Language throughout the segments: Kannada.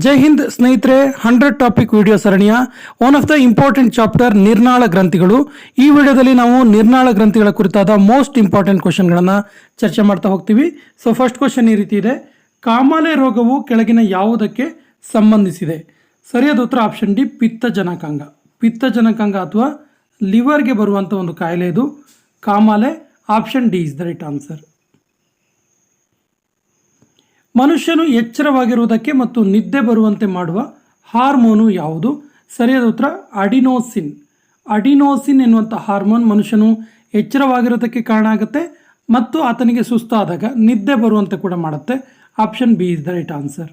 ಜೈ ಹಿಂದ್ ಸ್ನೇಹಿತರೆ, ಹಂಡ್ರೆಡ್ ಟಾಪಿಕ್ ವಿಡಿಯೋ ಸರಣಿಯ one of the important chapter ನಿರ್ನಾಳ ಗ್ರಂಥಿಗಳು. ಈ ವಿಡಿಯೋದಲ್ಲಿ ನಾವು ನಿರ್ನಾಳ ಗ್ರಂಥಿಗಳ ಕುರಿತಾದ ಮೋಸ್ಟ್ ಇಂಪಾರ್ಟೆಂಟ್ ಕ್ವಶನ್ಗಳನ್ನು ಚರ್ಚೆ ಮಾಡ್ತಾ ಹೋಗ್ತೀವಿ. ಸೊ ಫಸ್ಟ್ ಕ್ವಶನ್ ಈ ರೀತಿ ಇದೆ. ಕಾಮಾಲೆ ರೋಗವು ಕೆಳಗಿನ ಯಾವುದಕ್ಕೆ ಸಂಬಂಧಿಸಿದೆ? ಸರಿಯಾದ ಉತ್ತರ ಆಪ್ಷನ್ ಡಿ ಪಿತ್ತಜನಕಾಂಗ ಪಿತ್ತಜನಕಾಂಗ ಅಥವಾ ಲಿವರ್ಗೆ ಬರುವಂಥ ಒಂದು ಕಾಯಿಲೆ ಇದು. ಕಾಮಾಲೆ option D is the right answer ಮನುಷ್ಯನು ಎಚ್ಚರವಾಗಿರುವುದಕ್ಕೆ ಮತ್ತು ನಿದ್ದೆ ಬರುವಂತೆ ಮಾಡುವ ಹಾರ್ಮೋನು ಯಾವುದು? ಸರಿಯಾದ ಉತ್ತರ, ಅಡಿನೋಸಿನ್. ಅಡಿನೋಸಿನ್ ಎನ್ನುವಂಥ ಹಾರ್ಮೋನ್ ಮನುಷ್ಯನು ಎಚ್ಚರವಾಗಿರೋದಕ್ಕೆ ಕಾರಣ ಆಗುತ್ತೆ ಮತ್ತು ಆತನಿಗೆ ಸುಸ್ತಾದಾಗ ನಿದ್ದೆ ಬರುವಂತೆ ಕೂಡ ಮಾಡುತ್ತೆ. Option B is the right answer.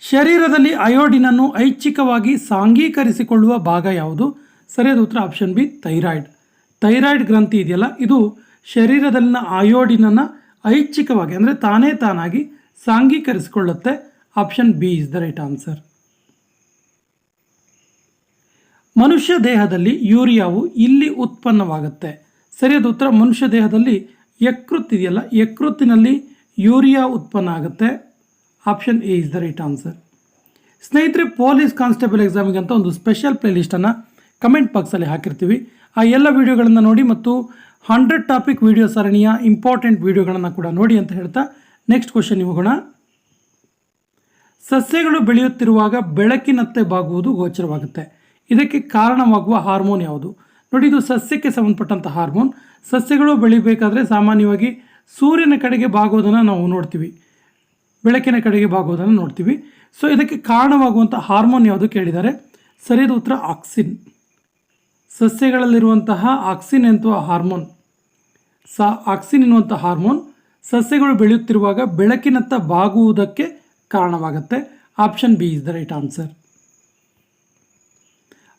ಶರೀರದಲ್ಲಿ ಅಯೋಡಿನನ್ನು ಐಚ್ಛಿಕವಾಗಿ ಸಾಂಗೀಕರಿಸಿಕೊಳ್ಳುವ ಭಾಗ ಯಾವುದು? ಸರಿಯಾದ ಉತ್ತರ, ಆಪ್ಷನ್ ಬಿ, ಥೈರಾಯ್ಡ್. ಥೈರಾಯ್ಡ್ ಗ್ರಂಥಿ ಇದೆಯಲ್ಲ, ಇದು ಶರೀರದಲ್ಲಿನ ಅಯೋಡಿನನ್ನು ಐಚ್ಛಿಕವಾಗಿ, ಅಂದರೆ ತಾನೇ ತಾನಾಗಿ ಸಾಂಗೀಕರಿಸಿಕೊಳ್ಳುತ್ತೆ option B is the right answer ಮನುಷ್ಯ ದೇಹದಲ್ಲಿ ಯೂರಿಯಾವು ಇಲ್ಲಿ ಉತ್ಪನ್ನವಾಗುತ್ತೆ. ಸರಿಯಾದ ಉತ್ತರ. ಮನುಷ್ಯ ದೇಹದಲ್ಲಿ ಯಕೃತ್ ಇದೆಯಲ್ಲ, ಯಕೃತ್ತಿನಲ್ಲಿ ಯೂರಿಯಾ ಉತ್ಪನ್ನ ಆಗುತ್ತೆ. Option A is the right answer ಸ್ನೇಹಿತರೆ ಪೊಲೀಸ್ ಕಾನ್ಸ್ಟೇಬಲ್ ಎಕ್ಸಾಮಿಗೆ ಅಂತ ಒಂದು ಸ್ಪೆಷಲ್ ಪ್ಲೇಲಿಸ್ಟನ್ನು ಕಮೆಂಟ್ ಬಾಕ್ಸಲ್ಲಿ ಹಾಕಿರ್ತೀವಿ. ಆ ಎಲ್ಲ ವಿಡಿಯೋಗಳನ್ನು ನೋಡಿ ಮತ್ತು ಹಂಡ್ರೆಡ್ ಟಾಪಿಕ್ ವಿಡಿಯೋ ಸರಣಿಯ ಇಂಪಾರ್ಟೆಂಟ್ ವಿಡಿಯೋಗಳನ್ನು ಕೂಡ ನೋಡಿ ಅಂತ ಹೇಳ್ತಾ ನೆಕ್ಸ್ಟ್ ಕ್ವಶನ್ ಹೋಗೋಣ. ಸಸ್ಯಗಳು ಬೆಳೆಯುತ್ತಿರುವಾಗ ಬೆಳಕಿನತ್ತೆ ಬಾಗುವುದು ಗೋಚರವಾಗುತ್ತೆ. ಇದಕ್ಕೆ ಕಾರಣವಾಗುವ ಹಾರ್ಮೋನ್ ಯಾವುದು? ನೋಡಿ, ಇದು ಸಸ್ಯಕ್ಕೆ ಸಂಬಂಧಪಟ್ಟಂಥ ಹಾರ್ಮೋನ್. ಸಸ್ಯಗಳು ಬೆಳಿಬೇಕಾದ್ರೆ ಸಾಮಾನ್ಯವಾಗಿ ಸೂರ್ಯನ ಕಡೆಗೆ ಬಾಗೋದನ್ನು ನಾವು ನೋಡ್ತೀವಿ. ಬೆಳಕಿನ ಕಡೆಗೆ ಬಾಗೋದನ್ನು ನೋಡ್ತೀವಿ. ಸೊ ಇದಕ್ಕೆ ಕಾರಣವಾಗುವಂಥ ಹಾರ್ಮೋನ್ ಯಾವುದು ಕೇಳಿದ್ದಾರೆ? ಸರಿಯಾದ ಉತ್ತರ ಆಕ್ಸಿನ್. ಸಸ್ಯಗಳಲ್ಲಿರುವಂತಹ ಆಕ್ಸಿನ್ ಎನ್ನುವ ಹಾರ್ಮೋನ್. ಸಾ ಆಕ್ಸಿನ್ ಎನ್ನುವಂಥ ಹಾರ್ಮೋನ್ ಸಸ್ಯಗಳು ಬೆಳೆಯುತ್ತಿರುವಾಗ ಬೆಳಕಿನತ್ತ ಬಾಗುವುದಕ್ಕೆ ಕಾರಣವಾಗುತ್ತೆ. Option B is the right answer.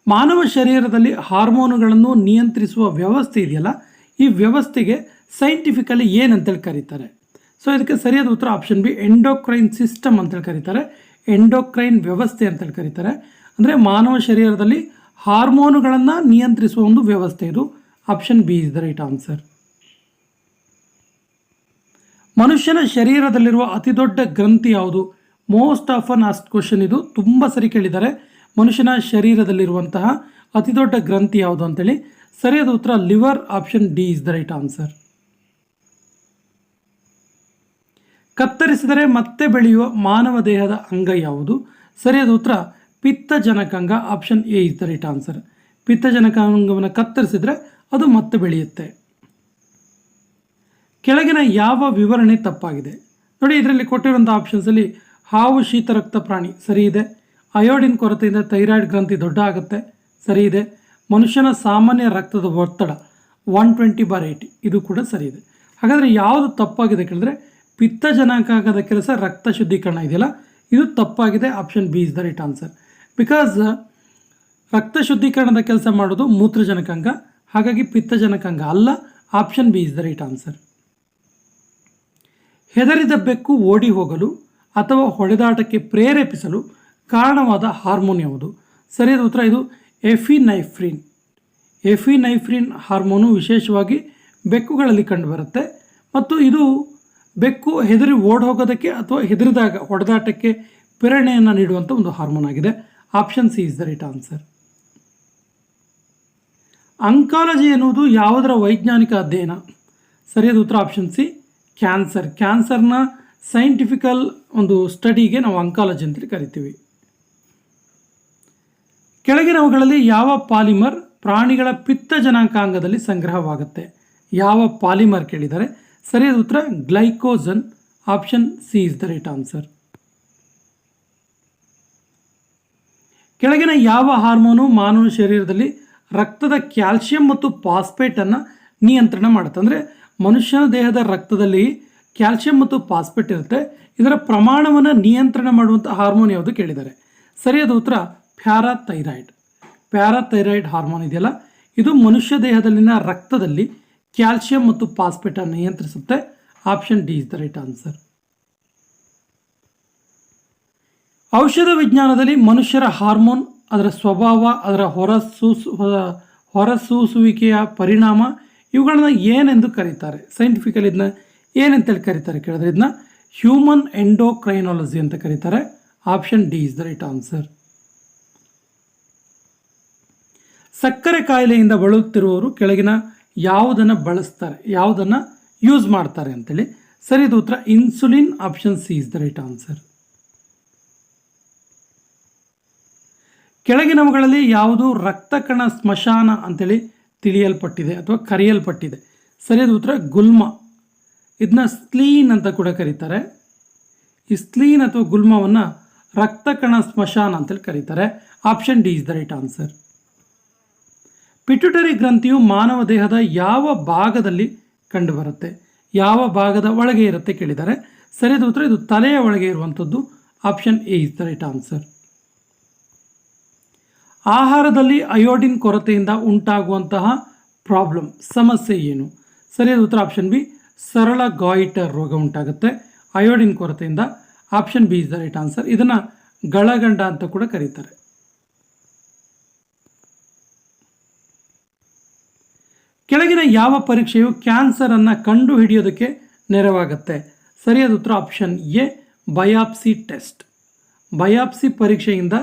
ಮಾನವ ಶರೀರದಲ್ಲಿ ಹಾರ್ಮೋನುಗಳನ್ನು ನಿಯಂತ್ರಿಸುವ ವ್ಯವಸ್ಥೆ ಇದೆಯಲ್ಲ? ಈ ವ್ಯವಸ್ಥೆಗೆ ಸೈಂಟಿಫಿಕಲಿ ಏನಂತೇಳಿ ಕರೀತಾರೆ? ಸೊ ಇದಕ್ಕೆ ಸರಿಯಾದ ಉತ್ತರ ಆಪ್ಷನ್ ಬಿ ಎಂಡೋಕ್ರೈನ್ ಸಿಸ್ಟಮ್ ಅಂತೇಳಿ ಕರೀತಾರೆ. ಎಂಡೋಕ್ರೈನ್ ವ್ಯವಸ್ಥೆ ಅಂತೇಳಿ ಕರೀತಾರೆ. ಅಂದರೆ ಮಾನವ ಶರೀರದಲ್ಲಿ ಹಾರ್ಮೋನುಗಳನ್ನು ನಿಯಂತ್ರಿಸುವ ಒಂದು ವ್ಯವಸ್ಥೆ ಇದು. Option B is the right answer. ಮನುಷ್ಯನ ಶರೀರದಲ್ಲಿರುವ ಅತಿ ದೊಡ್ಡ ಗ್ರಂಥಿ ಯಾವುದು? Most often asked question ಇದು. ತುಂಬ ಸರಿ ಕೇಳಿದ್ದಾರೆ. ಮನುಷ್ಯನ ಶರೀರದಲ್ಲಿರುವಂತಹ ಅತಿ ದೊಡ್ಡ ಗ್ರಂಥಿ ಯಾವುದು ಅಂತೇಳಿ. ಸರಿಯಾದ ಉತ್ತರ liver option D is the right answer. ಕತ್ತರಿಸಿದರೆ ಮತ್ತೆ ಬೆಳೆಯುವ ಮಾನವ ದೇಹದ ಅಂಗ ಯಾವುದು? ಸರಿಯಾದ ಉತ್ತರ ಪಿತ್ತಜನಕಾಂಗ option A is the right answer. ಪಿತ್ತಜನಕಾಂಗವನ್ನು ಕತ್ತರಿಸಿದರೆ ಅದು ಮತ್ತೆ ಬೆಳೆಯುತ್ತೆ. ಕೆಳಗಿನ ಯಾವ ವಿವರಣೆ ತಪ್ಪಾಗಿದೆ? ನೋಡಿ, ಇದರಲ್ಲಿ ಕೊಟ್ಟಿರುವಂಥ ಆಪ್ಷನ್ಸಲ್ಲಿ ಹಾವು, ಶೀತ, ರಕ್ತ, ಪ್ರಾಣಿ ಸರಿ ಇದೆ. ಅಯೋಡಿನ್ ಕೊರತೆಯಿಂದ ಥೈರಾಯ್ಡ್ ಗ್ರಂಥಿ ದೊಡ್ಡ ಆಗುತ್ತೆ, ಸರಿ ಇದೆ. ಮನುಷ್ಯನ ಸಾಮಾನ್ಯ ರಕ್ತದ ಒತ್ತಡ ಒನ್ ಟ್ವೆಂಟಿ ಬಾರ್ ಏಯ್ಟಿ ಇದು ಕೂಡ ಸರಿ ಇದೆ. ಹಾಗಾದರೆ ಯಾವುದು ತಪ್ಪಾಗಿದೆ ಕೇಳಿದ್ರೆ ಪಿತ್ತಜನಕಾಂಗದ ಕೆಲಸ ರಕ್ತ ಶುದ್ಧೀಕರಣ ಇದೆಯಲ್ಲ? ಇದು ತಪ್ಪಾಗಿದೆ option B is the right answer because ರಕ್ತ ಶುದ್ಧೀಕರಣದ ಕೆಲಸ ಮಾಡೋದು ಮೂತ್ರಜನಕಾಂಗ, ಹಾಗಾಗಿ ಪಿತ್ತಜನಕಾಂಗ ಅಲ್ಲ option B is the right answer ಹೆದರಿದ ಬೆಕ್ಕು ಓಡಿ ಹೋಗಲು ಅಥವಾ ಹೊಡೆದಾಟಕ್ಕೆ ಪ್ರೇರೇಪಿಸಲು ಕಾರಣವಾದ ಹಾರ್ಮೋನ್ ಯಾವುದು? ಸರಿಯಾದ ಉತ್ತರ ಇದು ಎಫಿನೈಫ್ರಿನ್. ಎಫಿನೈಫ್ರಿನ್ ಹಾರ್ಮೋನು ವಿಶೇಷವಾಗಿ ಬೆಕ್ಕುಗಳಲ್ಲಿ ಕಂಡುಬರುತ್ತೆ. ಮತ್ತು ಇದು ಬೆಕ್ಕು ಹೆದರಿ ಓಡ್ ಅಥವಾ ಹೆದರಿದಾಗ ಹೊಡೆದಾಟಕ್ಕೆ ಪ್ರೇರಣೆಯನ್ನು ನೀಡುವಂಥ ಒಂದು ಹಾರ್ಮೋನ್ ಆಗಿದೆ. Option C is the right answer. Oncology ಎನ್ನುವುದು ಯಾವುದರ ವೈಜ್ಞಾನಿಕ ಅಧ್ಯಯನ? ಸರಿಯಾದ ಉತ್ತರ ಆಪ್ಷನ್ ಸಿ. ಕ್ಯಾನ್ಸರ್ ಕ್ಯಾನ್ಸರ್ನ ಸೈಂಟಿಫಿಕಲ್ ಒಂದು ಸ್ಟಡಿಗೆ ನಾವು ಅಂಕಾಲಜಿ ಅಂತೇಳಿ ಕರಿತೀವಿ. ಕೆಳಗಿನವುಗಳಲ್ಲಿ ಯಾವ ಪಾಲಿಮರ್ ಪ್ರಾಣಿಗಳ ಪಿತ್ತಜನಕಾಂಗದಲ್ಲಿ ಸಂಗ್ರಹವಾಗುತ್ತೆ? ಯಾವ ಪಾಲಿಮರ್ ಕೇಳಿದರೆ? ಸರಿಯಾದ ಉತ್ತರ glycogen option C is the right answer ಕೆಳಗಿನ ಯಾವ ಹಾರ್ಮೋನು ಮಾನವನ ಶರೀರದಲ್ಲಿ ರಕ್ತದ ಕ್ಯಾಲ್ಸಿಯಂ ಮತ್ತು ಫಾಸ್ಫೇಟನ್ನು ನಿಯಂತ್ರಣ ಮಾಡುತ್ತೆ? ಅಂದರೆ ಮನುಷ್ಯನ ದೇಹದ ರಕ್ತದಲ್ಲಿ ಕ್ಯಾಲ್ಸಿಯಂ ಮತ್ತು ಫಾಸ್ಫೇಟ್ ಇರುತ್ತೆ. ಇದರ ಪ್ರಮಾಣವನ್ನು ನಿಯಂತ್ರಣ ಮಾಡುವಂಥ ಹಾರ್ಮೋನ್ ಯಾವುದು ಕೇಳಿದ್ದಾರೆ. ಸರಿಯಾದ ಉತ್ತರ, ಪ್ಯಾರಾಥೈರಾಯ್ಡ್. ಪ್ಯಾರಾಥೈರಾಯ್ಡ್ ಹಾರ್ಮೋನ್ ಇದೆಯಲ್ಲ? ಇದು ಮನುಷ್ಯ ದೇಹದಲ್ಲಿನ ರಕ್ತದಲ್ಲಿ ಕ್ಯಾಲ್ಸಿಯಂ ಮತ್ತು ಫಾಸ್ಫೇಟನ್ನು ನಿಯಂತ್ರಿಸುತ್ತೆ. Option D is the right answer. ಔಷಧ ವಿಜ್ಞಾನದಲ್ಲಿ ಮನುಷ್ಯರ ಹಾರ್ಮೋನ್, ಅದರ ಸ್ವಭಾವ, ಅದರ ಹೊರಸೂಸು ಹೊರ- ಹೊರಸೂಸುವಿಕೆಯ ಪರಿಣಾಮ ಇವುಗಳನ್ನ ಏನೆಂದು ಕರೀತಾರೆ? ಸೈಂಟಿಫಿಕಲಿ ಇದನ್ನ ಏನಂತೇಳಿ ಕರೀತಾರೆ ಕೇಳಿದ್ರೆ ಇದನ್ನ ಹ್ಯೂಮನ್ ಎಂಡೋಕ್ರೈನಾಲಜಿ ಅಂತ ಕರೀತಾರೆ. Option D is the right answer ಸಕ್ಕರೆ ಕಾಯಿಲೆಯಿಂದ ಬಳಲುತ್ತಿರುವವರು ಕೆಳಗಿನ ಯಾವುದನ್ನು ಬಳಸ್ತಾರೆ, ಯಾವುದನ್ನು ಯೂಸ್ ಮಾಡ್ತಾರೆ ಅಂತೇಳಿ. ಸರಿದ ಉತ್ತರ. Insulin option C is the right answer ಕೆಳಗಿನವುಗಳಲ್ಲಿ ಯಾವುದು ರಕ್ತ ಕಣ ಸ್ಮಶಾನ ಅಂತೇಳಿ ತಿಳಿಯಲ್ಪಟ್ಟಿದೆ ಅಥವಾ ಕರೆಯಲ್ಪಟ್ಟಿದೆ. ಸರಿಯಾದ ಉತ್ತರ ಗುಲ್ಮ. ಇದನ್ನ ಸ್ಲೀನ್ ಅಂತ ಕೂಡ ಕರೀತಾರೆ. ಈ ಸ್ಲೀನ್ ಅಥವಾ ಗುಲ್ಮವನ್ನು ರಕ್ತಕಣ ಸ್ಮಶಾನ ಅಂತೇಳಿ ಕರೀತಾರೆ. Option D is the right answer. Pituitary ಗ್ರಂಥಿಯು ಮಾನವ ದೇಹದ ಯಾವ ಭಾಗದಲ್ಲಿ ಕಂಡುಬರುತ್ತೆ? ಯಾವ ಭಾಗದ ಒಳಗೆ ಇರುತ್ತೆ ಕೇಳಿದ್ದಾರೆ. ಸರಿಯಾದ ಉತ್ತರ, ಇದು ತಲೆಯ ಒಳಗೆ ಇರುವಂಥದ್ದು. Option A is the right answer. ಆಹಾರದಲ್ಲಿ ಅಯೋಡಿನ್ ಕೊರತೆಯಿಂದ ಉಂಟಾಗುವಂತಹ ಪ್ರಾಬ್ಲಮ್, ಸಮಸ್ಯೆ ಏನು? ಸರಿಯಾದ ಉತ್ತರ ಆಪ್ಷನ್ ಬಿ, ಸರಳ ಗಾಯಿಟರ್ ರೋಗ ಉಂಟಾಗುತ್ತೆ. ಅಯೋಡಿನ್ ಕೊರತೆಯಿಂದ option B is the right answer. ಇದನ್ನು ಗಳಗಂಡ ಅಂತ ಕೂಡ ಕರೀತಾರೆ. ಕೆಳಗಿನ ಯಾವ ಪರೀಕ್ಷೆಯು ಕ್ಯಾನ್ಸರನ್ನು ಕಂಡು ಹಿಡಿಯೋದಕ್ಕೆ ನೆರವಾಗುತ್ತೆ? ಸರಿಯಾದ ಉತ್ತರ option A, biopsy test. Biopsy ಪರೀಕ್ಷೆಯಿಂದ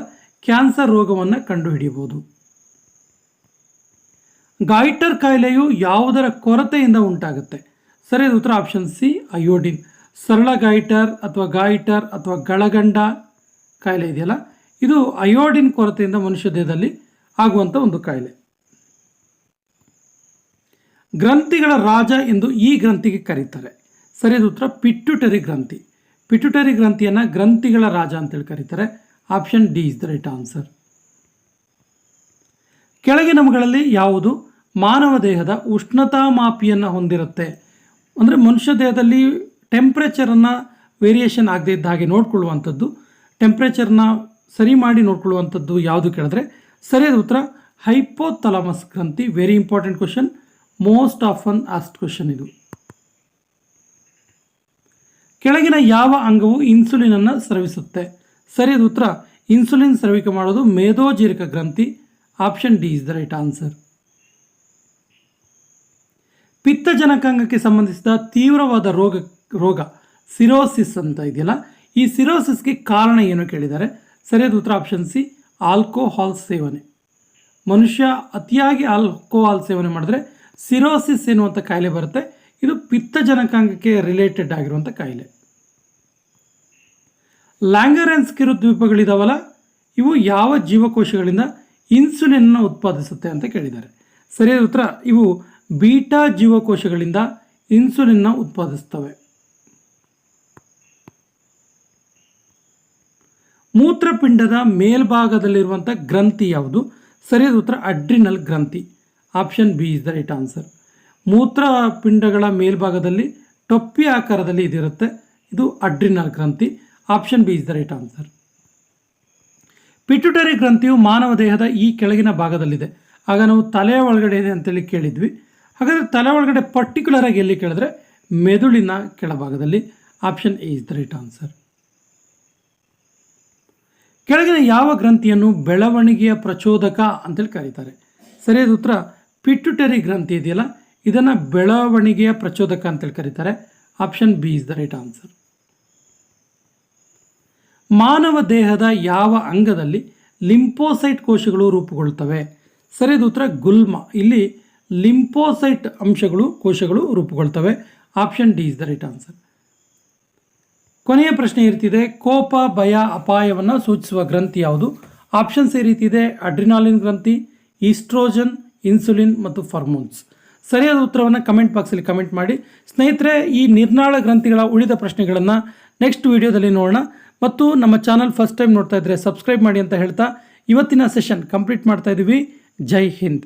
ಕ್ಯಾನ್ಸರ್ ರೋಗವನ್ನು ಕಂಡುಹಿಡಿಯಬಹುದು. ಗಾಯಿಟರ್ ಕಾಯಿಲೆಯು ಯಾವುದರ ಕೊರತೆಯಿಂದ ಉಂಟಾಗುತ್ತೆ? ಸರಿಯಾದ ಉತ್ತರ ಆಪ್ಷನ್ ಸಿ ಅಯೋಡಿನ್ ಸರಳ ಗಾಯಿಟರ್ ಅಥವಾ ಗಾಯಿಟರ್ ಅಥವಾ ಗಳಗಂಡ ಕಾಯಿಲೆ ಇದೆಯಲ್ಲ? ಇದು ಅಯೋಡಿನ್ ಕೊರತೆಯಿಂದ ಮನುಷ್ಯ ದೇಹದಲ್ಲಿ ಆಗುವಂಥ ಒಂದು ಕಾಯಿಲೆ. ಗ್ರಂಥಿಗಳ ರಾಜ ಎಂದು ಈ ಗ್ರಂಥಿಗೆ ಕರೀತಾರೆ. ಸರಿಯಾದ ಉತ್ತರ ಪಿಟ್ಯುಟರಿ ಗ್ರಂಥಿ. ಪಿಟ್ಯುಟರಿ ಗ್ರಂಥಿಯನ್ನು ಗ್ರಂಥಿಗಳ ರಾಜ ಅಂತೇಳಿ ಕರೀತಾರೆ. Option D is the right answer ಕೆಳಗಿನವುಗಳಲ್ಲಿ ಯಾವುದು? ಮಾನವ ದೇಹದ ಉಷ್ಣತಾ ಮಾಪಿಯನ್ನು ಹೊಂದಿರುತ್ತೆ. ಅಂದರೆ ಮನುಷ್ಯ ದೇಹದಲ್ಲಿ ಟೆಂಪ್ರೇಚರನ್ನು ವೇರಿಯೇಷನ್ ಆಗದೇ ಇದ್ದ ಹಾಗೆ ನೋಡ್ಕೊಳ್ಳುವಂಥದ್ದು. ಟೆಂಪ್ರೇಚರ್ನ ಸರಿ ಮಾಡಿ ನೋಡ್ಕೊಳ್ಳುವಂಥದ್ದು ಯಾವುದು ಕೇಳಿದ್ರೆ? ಸರಿಯಾದ ಉತ್ತರ ಹೈಪೋಥಲಾಮಸ್ ಗ್ರಂಥಿ very important question most often asked question ಇದು. ಕೆಳಗಿನ ಯಾವ ಅಂಗವು ಇನ್ಸುಲಿನನ್ನು ಸ್ರವಿಸುತ್ತೆ? ಸರಿಯಾದ ಉತ್ತರ ಇನ್ಸುಲಿನ್ ಸ್ರವಿಕೆ ಮಾಡೋದು ಮೇಧೋಜೀರಕ ಗ್ರಂಥಿ. Option D is the right answer ಪಿತ್ತಜನಕಾಂಗಕ್ಕೆ ಸಂಬಂಧಿಸಿದ ತೀವ್ರವಾದ ರೋಗ ರೋಗ ಸಿರೋಸಿಸ್ ಅಂತ ಇದೆಯಲ್ಲ, ಈ ಸಿರೋಸಿಸ್ಗೆ ಕಾರಣ ಏನು ಕೇಳಿದ್ದಾರೆ? ಸರಿಯಾದ ಉತ್ತರ ಆಪ್ಷನ್ ಸಿ ಆಲ್ಕೋಹಾಲ್ ಸೇವನೆ. ಮನುಷ್ಯ ಅತಿಯಾಗಿ ಆಲ್ಕೋಹಾಲ್ ಸೇವನೆ ಮಾಡಿದ್ರೆ ಸಿರೋಸಿಸ್ ಎನ್ನುವಂಥ ಕಾಯಿಲೆ ಬರುತ್ತೆ. ಇದು ಪಿತ್ತಜನಕಾಂಗಕ್ಕೆ ರಿಲೇಟೆಡ್ ಆಗಿರುವಂಥ ಕಾಯಿಲೆ. ಲ್ಯಾಂಗರೆನ್ಸ್ ಕಿರುದ್ವೀಪಗಳಿದಾವಲ್ಲ ಇವು ಯಾವ ಜೀವಕೋಶಗಳಿಂದ ಇನ್ಸುಲಿನನ್ನು ಉತ್ಪಾದಿಸುತ್ತೆ ಅಂತ ಕೇಳಿದ್ದಾರೆ. ಸರಿಯಾದ ಉತ್ತರ, ಇವು ಬೀಟಾ ಜೀವಕೋಶಗಳಿಂದ ಇನ್ಸುಲಿನ್ನ ಉತ್ಪಾದಿಸ್ತವೆ ಮೂತ್ರಪಿಂಡದ ಮೇಲ್ಭಾಗದಲ್ಲಿರುವಂಥ ಗ್ರಂಥಿ ಯಾವುದು? ಸರಿಯಾದ ಉತ್ತರ, ಅಡ್ರಿನಲ್ ಗ್ರಂಥಿ. Option B is the right answer. ಮೂತ್ರಪಿಂಡಗಳ ಮೇಲ್ಭಾಗದಲ್ಲಿ ಟೊಪ್ಪಿ ಆಕಾರದಲ್ಲಿ ಇದಿರುತ್ತೆ. ಇದು ಅಡ್ರಿನಲ್ ಗ್ರಂಥಿ. Option B is the right answer pituitary ಗ್ರಂಥಿಯು ಮಾನವ ದೇಹದ ಈ ಕೆಳಗಿನ ಭಾಗದಲ್ಲಿದೆ. ಆಗ ನಾವು ತಲೆಯ ಒಳಗಡೆ ಇದೆ ಅಂತೇಳಿ ಕೇಳಿದ್ವಿ. ಹಾಗಾದರೆ ತಲೆ ಒಳಗಡೆ ಪರ್ಟಿಕ್ಯುಲರ್ ಆಗಿ ಎಲ್ಲಿ ಕೇಳಿದ್ರೆ ಮೆದುಳಿನ ಕೆಳಭಾಗದಲ್ಲಿ. Option A is the right answer ಕೆಳಗಿನ ಯಾವ ಗ್ರಂಥಿಯನ್ನು ಬೆಳವಣಿಗೆಯ ಪ್ರಚೋದಕ ಅಂತೇಳಿ ಕರೀತಾರೆ. ಸರಿಯಾದ ಉತ್ತರ ಪಿಟ್ಯುಟರಿ ಗ್ರಂಥಿ ಇದೆಯಲ್ಲ. ಇದನ್ನು ಬೆಳವಣಿಗೆಯ ಪ್ರಚೋದಕ ಅಂತೇಳಿ ಕರೀತಾರೆ. Option B is the right answer ಮಾನವ ದೇಹದ ಯಾವ ಅಂಗದಲ್ಲಿ ಲಿಂಪೋಸೈಟ್ ಕೋಶಗಳು ರೂಪುಗೊಳ್ತವೆ? ಸರಿಯಾದ ಉತ್ತರ ಗುಲ್ಮ. ಇಲ್ಲಿ ಲಿಂಪೋಸೈಟ್ ಅಂಶಗಳು ಕೋಶಗಳು ರೂಪುಗೊಳ್ತವೆ. Option D is the right answer. ಕೊನೆಯ ಪ್ರಶ್ನೆ ಇರ್ತಿದೆ, ಕೋಪ, ಭಯ, ಅಪಾಯವನ್ನು ಸೂಚಿಸುವ ಗ್ರಂಥಿ ಯಾವುದು? ಆಪ್ಷನ್ಸ್ ಈ ರೀತಿ ಇದೆ ಅಡ್ರಿನಾಲಿನ್ ಗ್ರಂಥಿ, ಈಸ್ಟ್ರೋಜನ್, ಇನ್ಸುಲಿನ್ ಮತ್ತು ಫಾರ್ಮೋನ್ಸ್. ಸರಿಯಾದ ಉತ್ತರವನ್ನು ಕಮೆಂಟ್ ಬಾಕ್ಸಲ್ಲಿ ಕಮೆಂಟ್ ಮಾಡಿ. ಸ್ನೇಹಿತರೆ, ಈ ನಿರ್ನಾಳ ಗ್ರಂಥಿಗಳ ಉಳಿದ ಪ್ರಶ್ನೆಗಳನ್ನು ನೆಕ್ಸ್ಟ್ ವಿಡಿಯೋದಲ್ಲಿ ನೋಡೋಣ. ಮತ್ತು ನಮ್ಮ ಚಾನಲ್ ಫಸ್ಟ್ ಟೈಮ್ ನೋಡ್ತಾ ಇದ್ದರೆ ಸಬ್ಸ್ಕ್ರೈಬ್ ಮಾಡಿ ಅಂತ ಹೇಳ್ತಾ ಇವತ್ತಿನ ಸೆಷನ್ ಕಂಪ್ಲೀಟ್ ಮಾಡ್ತಾ ಇದ್ದೀವಿ ಜೈ ಹಿಂದ್.